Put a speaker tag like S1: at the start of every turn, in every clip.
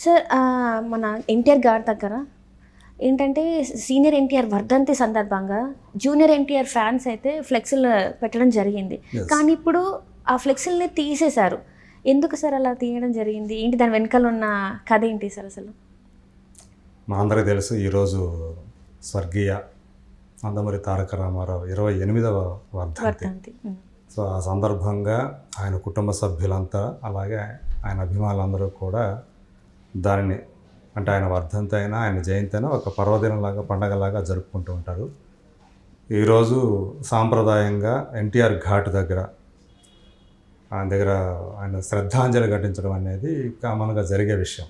S1: Sir మన ఎన్టీఆర్ గారి దగ్గర ఏంటంటే సీనియర్ ఎన్టీఆర్ వర్ధంతి సందర్భంగా జూనియర్ ఎన్టీఆర్ ఫ్యాన్స్ అయితే ఫ్లెక్సీలు పెట్టడం జరిగింది. కానీ ఇప్పుడు ఆ ఫ్లెక్సీలని తీసేశారు. ఎందుకు సార్ అలా తీయడం జరిగింది? ఏంటి దాని వెనకాల ఉన్న కథ ఏంటి సార్ అసలు?
S2: మా అందరికీ తెలుసు ఈరోజు స్వర్గీయ నందమూరి తారక రామారావు ఇరవై ఎనిమిదవ వర్ధంతి. సో ఆ సందర్భంగా ఆయన కుటుంబ సభ్యులంతా అలాగే ఆయన అభిమానులందరూ కూడా దానిని అంటే ఆయన వర్ధంతి అయినా ఆయన జయంతి అయినా ఒక పర్వదినంలాగా పండగలాగా జరుపుకుంటూ ఉంటారు. ఈరోజు సాంప్రదాయంగా ఎన్టీఆర్ ఘాట్ దగ్గర ఆయన దగ్గర ఆయన శ్రద్ధాంజలి ఘటించడం అనేది కామన్గా జరిగే విషయం.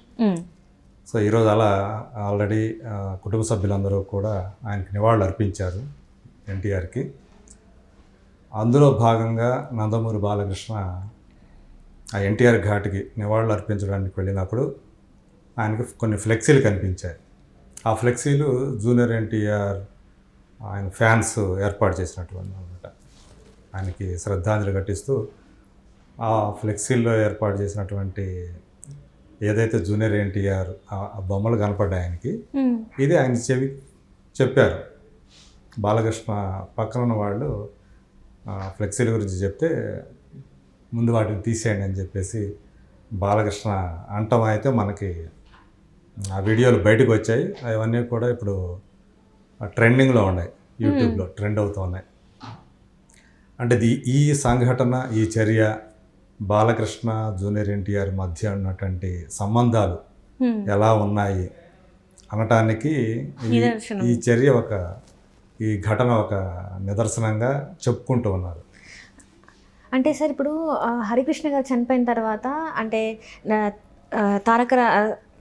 S2: సో ఈరోజు అలా ఆల్రెడీ కుటుంబ సభ్యులందరూ కూడా ఆయనకి నివాళులు అర్పించారు ఎన్టీఆర్కి. అందులో భాగంగా నందమూరి బాలకృష్ణ ఆ ఎన్టీఆర్ ఘాట్కి నివాళులు అర్పించడానికి వెళ్ళినప్పుడు ఆయనకి కొన్ని ఫ్లెక్సీలు కనిపించాయి. ఆ ఫ్లెక్సీలు జూనియర్ ఎన్టీఆర్ ఆయన ఫ్యాన్స్ ఏర్పాటు చేసినటువంటి అనమాట ఆయనకి శ్రద్ధాంజలి ఘటిస్తూ ఆ ఫ్లెక్సీల్లో ఏర్పాటు చేసినటువంటి ఏదైతే జూనియర్ ఎన్టీఆర్ ఆ బొమ్మలు కనపడ్డాయి ఆయనకి. ఇది ఆయన చెవి చెప్పారు. బాలకృష్ణ పక్కన ఉన్న వాళ్ళు ఫ్లెక్సీల గురించి చెప్తే ముందు వాటిని తీసేయండి అని చెప్పేసి బాలకృష్ణ అంటం అయితే మనకి ఆ వీడియోలు బయటకు వచ్చాయి. అవన్నీ కూడా ఇప్పుడు ట్రెండింగ్లో ఉన్నాయి. యూట్యూబ్లో ట్రెండ్ అవుతూ ఉన్నాయి. అంటే ఈ సంఘటన ఈ చర్య బాలకృష్ణ జూనియర్ ఎన్టీఆర్ మధ్య ఉన్నటువంటి సంబంధాలు. ఎలా ఉన్నాయి అనటానికి ఈ- చర్య ఒక ఈ ఘటన ఒక నిదర్శనంగా చెప్పుకుంటూ ఉన్నారు.
S1: అంటే సార్ ఇప్పుడు హరికృష్ణ గారు చనిపోయిన తర్వాత అంటే తారక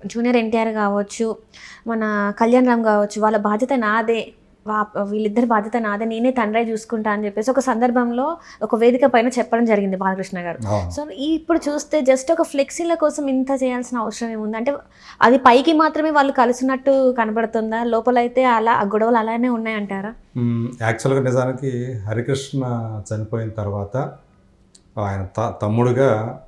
S1: జూనియర్ ఎన్టీఆర్ కావచ్చు మన కళ్యాణ్ రామ్ కావచ్చు వాళ్ళ బాధ్యత నాదే. వా- వీళ్ళిద్దరి బాధ్యత నాదే. నేనే తండ్రి చూసుకుంటా అని చెప్పేసి ఒక సందర్భంలో ఒక వేదిక పైన చెప్పడం జరిగింది బాలకృష్ణ గారు. సో ఇప్పుడు చూస్తే జస్ట్ ఒక ఫ్లెక్సీల కోసం ఇంత చేయాల్సిన అవసరం ఏముంది? అంటే అది పైకి మాత్రమే వాళ్ళు కలిసినట్టు కనబడుతుందా? లోపల అయితే అలా ఆ గొడవలు అలానే ఉన్నాయంటారా.
S2: యాక్చువల్గా నిజానికి హరికృష్ణ చనిపోయిన తర్వాత ఆయన తమ్ముడుగా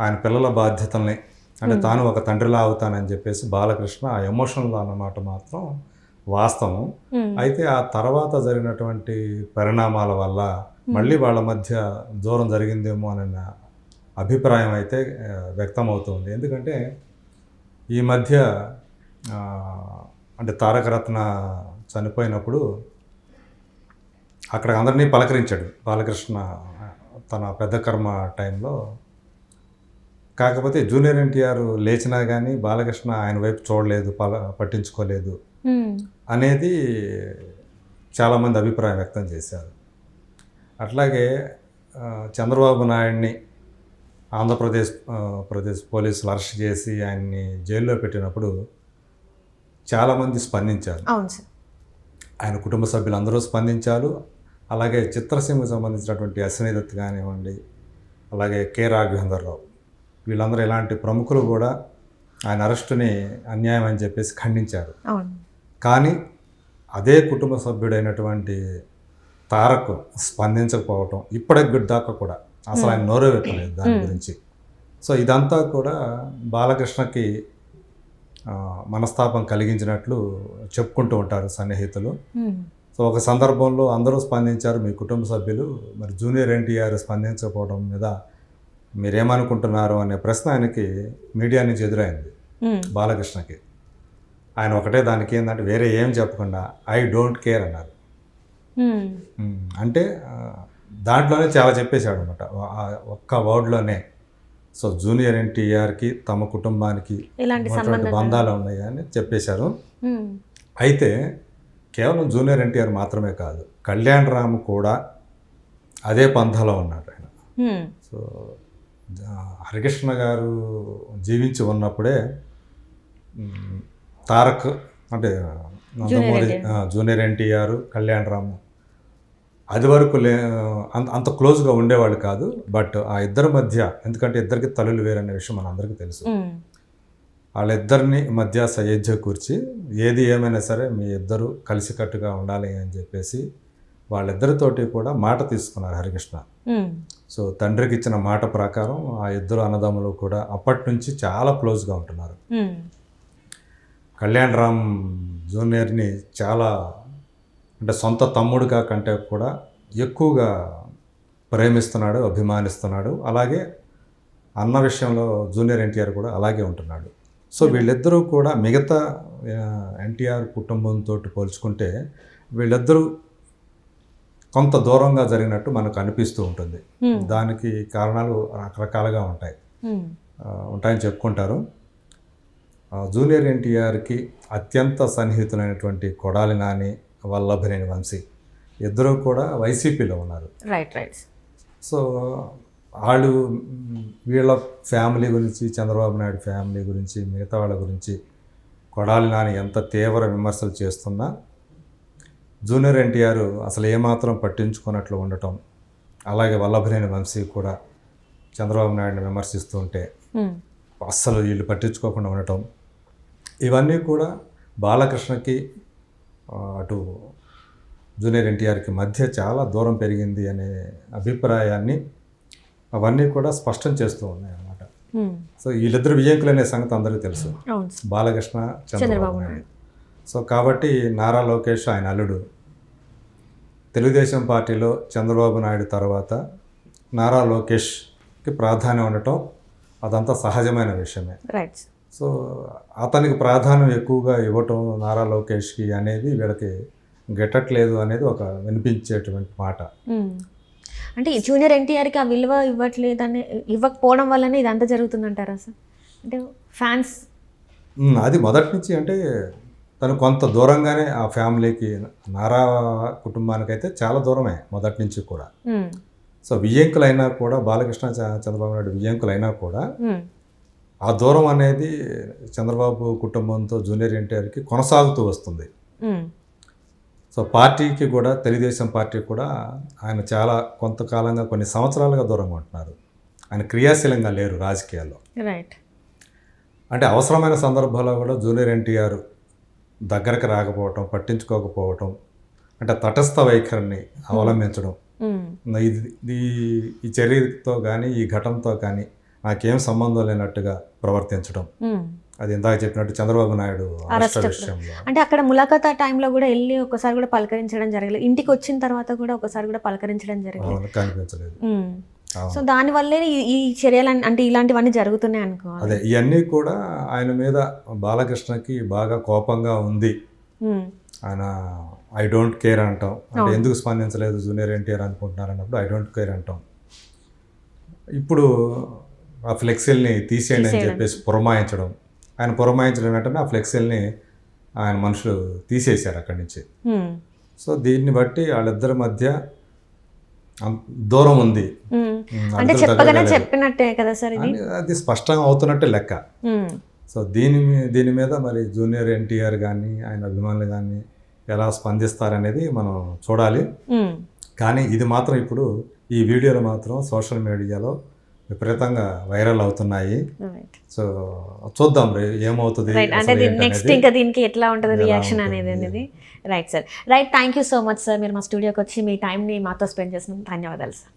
S2: ఆయన పిల్లల బాధ్యతల్ని అంటే తాను ఒక తండ్రిలా అవుతానని చెప్పేసి బాలకృష్ణ ఆ ఎమోషన్లో అన్నమాట మాత్రం వాస్తవం. అయితే ఆ తర్వాత జరిగినటువంటి పరిణామాల వల్ల మళ్ళీ వాళ్ళ మధ్య దూరం జరిగిందేమో అనే అభిప్రాయం అయితే వ్యక్తమవుతుంది. ఎందుకంటే ఈ మధ్య అంటే తారకరత్న చనిపోయినప్పుడు అక్కడ అందరినీ పలకరించాడు బాలకృష్ణ తన పెద్ద కర్మ టైంలో. కాకపోతే జూనియర్ ఎన్టీఆర్ లేచినా కానీ బాలకృష్ణ ఆయన వైపు చూడలేదు పట్టించుకోలేదు. అనేది చాలామంది అభిప్రాయం వ్యక్తం చేశారు. అట్లాగే చంద్రబాబు నాయుడిని ఆంధ్రప్రదేశ్ ప్రదేశ్ పోలీసులు అరెస్ట్ చేసి ఆయన్ని జైల్లో పెట్టినప్పుడు చాలామంది స్పందించారు. ఆయన కుటుంబ సభ్యులందరూ స్పందించారు. అలాగే చిత్రసీమకు సంబంధించినటువంటి అశ్విని దత్ కానివ్వండి అలాగే కె రాఘవేంద్రరావు వీళ్ళందరూ ఇలాంటి ప్రముఖులు కూడా ఆయన అరెస్టుని అన్యాయం అని చెప్పేసి ఖండించారు. కానీ అదే కుటుంబ సభ్యుడైనటువంటి తారక్ స్పందించకపోవటం ఇప్పటికి దాకా కూడా అసలు ఆయన నోరే విప్పలేదు దాని గురించి. సో ఇదంతా కూడా బాలకృష్ణకి మనస్తాపం కలిగించినట్లు చెప్పుకుంటూ ఉంటారు సన్నిహితులు. సో ఒక సందర్భంలో అందరూ స్పందించారు మీ కుటుంబ సభ్యులు మరి జూనియర్ ఎన్టీఆర్ స్పందించకపోవడం మీద మీరేమనుకుంటున్నారు అనే ప్రశ్న ఆయనకి మీడియా నుంచి ఎదురైంది. బాలకృష్ణకి. ఆయన ఒకటే దానికి ఏంటంటే వేరే ఏం చెప్పకుండా ఐ డోంట్ కేర్ అన్నారు. అంటే దాంట్లోనే చాలా చెప్పేశాడు అనమాట ఒక్క వర్డ్లోనే. సో జూనియర్ ఎన్టీఆర్కి తమ కుటుంబానికి
S1: ఇలాంటి
S2: బంధాలు ఉన్నాయి అని చెప్పేశారు. అయితే కేవలం జూనియర్ ఎన్టీఆర్ మాత్రమే కాదు కళ్యాణ్ రామ్ కూడా అదే పంథాలో ఉన్నాడు ఆయన. సో హరికృష్ణ గారు జీవించి ఉన్నప్పుడే తారక్ అంటే నందమూరి జూనియర్ ఎన్టీఆర్. కళ్యాణ్ రామ్. అది వరకు లే అంత అంత క్లోజ్గా ఉండేవాళ్ళు కాదు బట్ ఆ ఇద్దరి మధ్య ఎందుకంటే ఇద్దరికి తల్లులు వేరనే విషయం మన అందరికీ తెలుసు. వాళ్ళిద్దరిని మధ్య సయోధ్య కూర్చి ఏది ఏమైనా సరే మీ ఇద్దరు కలిసికట్టుగా ఉండాలి అని చెప్పేసి వాళ్ళిద్దరితోటి కూడా మాట తీసుకున్నారు హరికృష్ణ. సో తండ్రికి ఇచ్చిన మాట ప్రకారం ఆ ఇద్దరు అన్నదమ్ములు కూడా అప్పటి నుంచి చాలా క్లోజ్గా ఉంటున్నారు. కళ్యాణ్ రామ్ జూనియర్ని చాలా అంటే సొంత తమ్ముడుగా కంటే కూడా ఎక్కువగా ప్రేమిస్తున్నాడు అభిమానిస్తున్నాడు. అలాగే అన్న విషయంలో జూనియర్ ఎన్టీఆర్ కూడా అలాగే ఉంటున్నాడు. సో వీళ్ళిద్దరూ కూడా మిగతా ఎన్టీఆర్ కుటుంబంతో పోల్చుకుంటే వీళ్ళిద్దరూ కొంత దూరంగా జరిగినట్టు మనకు అనిపిస్తూ ఉంటుంది. దానికి కారణాలు రకరకాలుగా ఉంటాయి. ఉంటాయని చెప్పుకుంటారు. జూనియర్ ఎన్టీఆర్కి అత్యంత సన్నిహితులైనటువంటి కొడాలి నాని వల్లభనేని వంశీ ఇద్దరు కూడా వైసీపీలో ఉన్నారు.
S1: Right right.
S2: సో వాళ్ళు వీళ్ళ ఫ్యామిలీ గురించి చంద్రబాబు నాయుడు ఫ్యామిలీ గురించి మిగతా వాళ్ళ గురించి కొడాలి నాని ఎంత తీవ్ర విమర్శలు చేస్తున్నా జూనియర్ ఎన్టీఆర్ అసలు ఏమాత్రం పట్టించుకున్నట్లు ఉండటం అలాగే వల్లభనేని వంశీ కూడా చంద్రబాబు నాయుడిని విమర్శిస్తూ ఉంటే. అస్సలు వీళ్ళు పట్టించుకోకుండా ఉండటం ఇవన్నీ కూడా బాలకృష్ణకి అటు జూనియర్ ఎన్టీఆర్కి మధ్య చాలా దూరం పెరిగింది అనే అభిప్రాయాన్ని అవన్నీ కూడా స్పష్టం చేస్తూ ఉన్నాయి అన్నమాట. సో వీళ్ళిద్దరు విజయకులు అనే సంగతి అందరికీ తెలుసు. బాలకృష్ణ చంద్రబాబు నాయుడు సో కాబట్టి నారా లోకేష్ ఆయన అల్లుడు. తెలుగుదేశం పార్టీలో చంద్రబాబు నాయుడు తర్వాత నారా లోకేష్కి ప్రాధాన్యం ఉండటం అదంతా సహజమైన విషయమే.
S1: రైట్
S2: సో అతనికి ప్రాధాన్యం ఎక్కువగా ఇవ్వటం నారా లోకేష్కి అనేది వీళ్ళకి గిట్టట్లేదు అనేది ఒక వినిపించేటువంటి మాట.
S1: ఉమ్. అంటే ఈ జూనియర్ ఎన్టీఆర్కి ఆ విలువ ఇవ్వట్లేదని ఇవ్వకపోవడం వల్లనే ఇదంతా జరుగుతుందంటారా సార్? అంటే ఫ్యాన్స్
S2: ఉమ్, అది మొదటి నుంచి అంటే తను కొంత దూరంగానే ఆ ఫ్యామిలీకి నారా కుటుంబానికైతే చాలా దూరమే మొదటి నుంచి కూడా. సో వియ్యంకులైనా కూడా బాలకృష్ణ చంద్రబాబు నాయుడు వియ్యంకులైనా కూడా. ఆ దూరం అనేది చంద్రబాబు కుటుంబంతో జూనియర్ ఎన్టీఆర్కి కొనసాగుతూ వస్తుంది. సో పార్టీకి కూడా తెలుగుదేశం పార్టీ కూడా ఆయన చాలా కొంతకాలంగా కొన్ని సంవత్సరాలుగా దూరంగా ఉంటున్నారు ఆయన క్రియాశీలంగా లేరు రాజకీయాల్లో
S1: రైట్
S2: అంటే అవసరమైన సందర్భాల్లో కూడా జూనియర్ ఎన్టీఆర్ దగ్గరకు రాకపోవటం పట్టించుకోకపోవటం అంటే తటస్థ వైఖరిని అవలంబించడం. ఇది ఈ- చర్యతో కానీ ఈ ఘటనతో కానీ నాకేం సంబంధం లేనట్టుగా ప్రవర్తించడం. అది ఇందాక చెప్పినట్టు చంద్రబాబు నాయుడు
S1: అంటే అక్కడ ములాఖాత్ టైంలో కూడా వెళ్ళి ఒకసారి కూడా పలకరించడం జరగలేదు. ఇంటికి వచ్చిన తర్వాత కూడా ఒకసారి కూడా పలకరించడం జరగలేదు.
S2: కనిపించలేదు.
S1: సో దానివల్లే ఈ- ఈ చర్యలు అంటే ఇలాంటివన్నీ జరుగుతున్నాయి అనుకోవాలి
S2: అదే ఇవన్నీ కూడా ఆయన మీద బాలకృష్ణకి బాగా కోపంగా ఉంది. ఆయన ఐ డోంట్ కేర్ అంటాం. అంటే ఎందుకు స్పందించలేదు జూనియర్ ఎన్టీఆర్ అనుకుంటున్నారు అన్నప్పుడు ఐ డోంట్ కేర్ అంటాం. ఇప్పుడు ఆ ఫ్లెక్సీల్ని తీసేయండి అని చెప్పేసి పురమాయించడం. ఆయన పురమాయించడం వెంటనే ఆ ఫ్లెక్సీల్ని ఆయన మనుషులు తీసేశారు అక్కడి నుంచి. సో దీన్ని బట్టి వాళ్ళిద్దరి మధ్య దూరం ఉంది
S1: అంటే చెప్పగానే. చెప్పినట్టే కదా సార్ ఇది
S2: అది స్పష్టంగా అవుతున్నట్టే లెక్క. సో దీని దీని మీద మరి జూనియర్ ఎన్టీఆర్ కానీ ఆయన అభిమానులు కానీ ఎలా స్పందిస్తారనేది మనం చూడాలి. కానీ ఇది మాత్రం ఇప్పుడు ఈ వీడియోలు మాత్రం సోషల్ మీడియాలో విపరీతంగా వైరల్ అవుతున్నాయి. సో చూద్దాం ఏమవుతుంది
S1: అంటే నెక్స్ట్. ఇంకా దీనికి ఎట్లా ఉంటుంది రియాక్షన్? అనేది అనేది? Right sir right thank you so much sir మీరు మా స్టూడియోకి వచ్చి మీ టైంని మాతో స్పెండ్ చేసిన ధన్యవాదాలు సార్